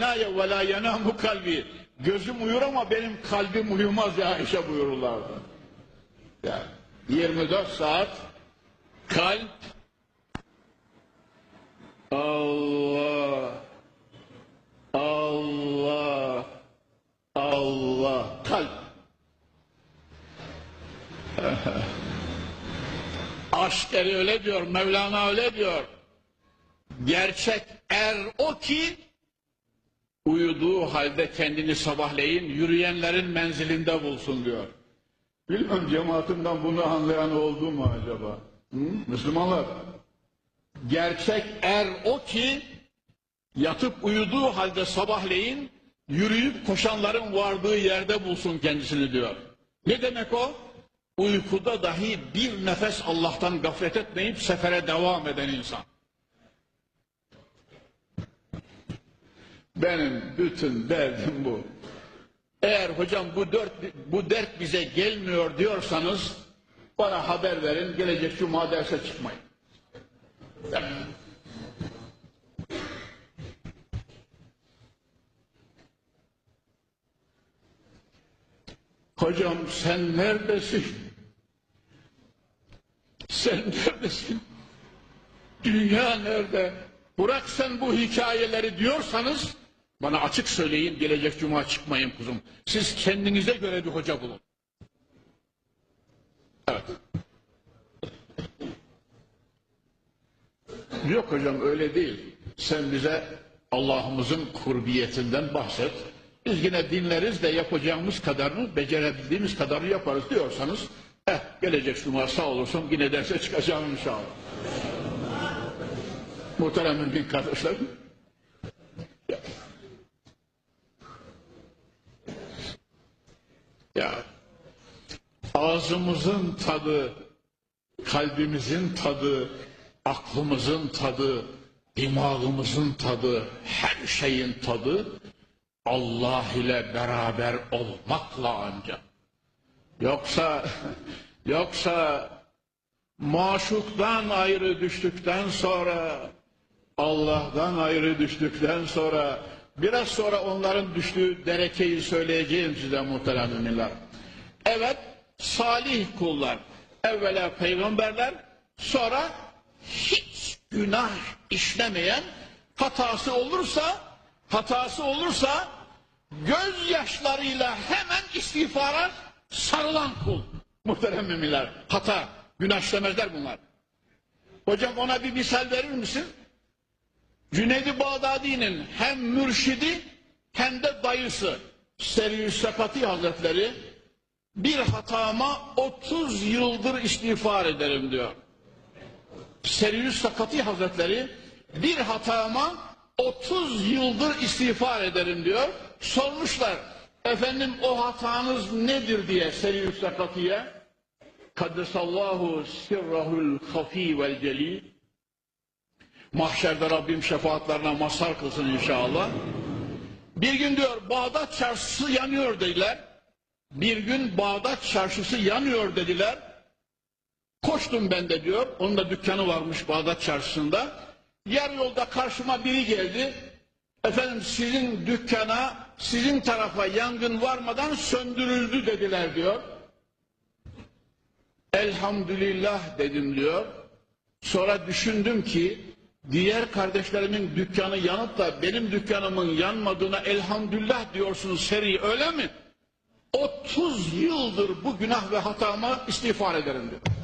Naye ve yenamu kalbi. Gözüm uyur ama benim kalbim uyumaz ya Ayşe buyururlardı. Yani 24 saat kalp Allah Allah Allah kalp Aşk eri öyle diyor, Mevlana öyle diyor. Gerçek er o ki uyuduğu halde kendini sabahleyin yürüyenlerin menzilinde bulsun diyor. Bilmem cemaatimden bunu anlayan oldu mu acaba? Hı? Müslümanlar. Gerçek er o ki yatıp uyuduğu halde sabahleyin yürüyüp koşanların vardığı yerde bulsun kendisini diyor. Ne demek o? Uykuda dahi bir nefes Allah'tan gaflet etmeyip sefere devam eden insan. Benim bütün derdim bu. Eğer hocam bu dört bu dert bize gelmiyor diyorsanız bana haber verin. Gelecek cuma derse çıkmayın. Hocam sen neredesin? Sen neredesin? Dünya nerede? Bırak sen bu hikayeleri diyorsanız bana açık söyleyin gelecek cuma çıkmayın kuzum. Siz kendinize göre bir hoca bulun. Evet. Yok hocam öyle değil. Sen bize Allah'ımızın kurbiyetinden bahset. Biz yine dinleriz de yapacağımız kadarını, becerebildiğimiz kadarını yaparız diyorsanız, eh gelecek cuma sağ olursun yine derse çıkacağım inşallah. Muhterem mümin kardeşlerim. Ya ağzımızın tadı, kalbimizin tadı, aklımızın tadı, dimağımızın tadı, her şeyin tadı Allah ile beraber olmakla ancak. Yoksa yoksa maşuktan ayrı düştükten sonra Allah'tan ayrı düştükten sonra biraz sonra onların düştüğü derekeyi söyleyeceğim size muhterem müminler. Evet salih kullar evvela peygamberler sonra hiç günah işlemeyen hatası olursa hatası olursa gözyaşlarıyla hemen istiğfara sarılan kul. Muhterem müminler. Hata, günah işlemezler bunlar. Hocam ona bir misal verir misin? Cüneydi Bağdadi'nin hem mürşidi hem de dayısı Serius Sepati Hazretleri bir hatama 30 yıldır istiğfar ederim diyor. Serius Sepati Hazretleri bir hatama 30 yıldır istiğfar ederim diyor. Sormuşlar efendim o hatanız nedir diye Serius Sepati'ye. Kaddesallahu sirrahul hafi vel celil. Mahşerde Rabbim şefaatlerine mazhar kılsın inşallah. Bir gün diyor Bağdat çarşısı yanıyor dediler. Bir gün Bağdat çarşısı yanıyor dediler. Koştum ben de diyor. Onun da dükkanı varmış Bağdat çarşısında. Yarı yolda karşıma biri geldi. Efendim sizin dükkana, sizin tarafa yangın varmadan söndürüldü dediler diyor. Elhamdülillah dedim diyor. Sonra düşündüm ki diğer kardeşlerimin dükkanı yanıp da benim dükkanımın yanmadığına elhamdülillah diyorsun seri öyle mi? 30 yıldır bu günah ve hatama istiğfar ederim diyor.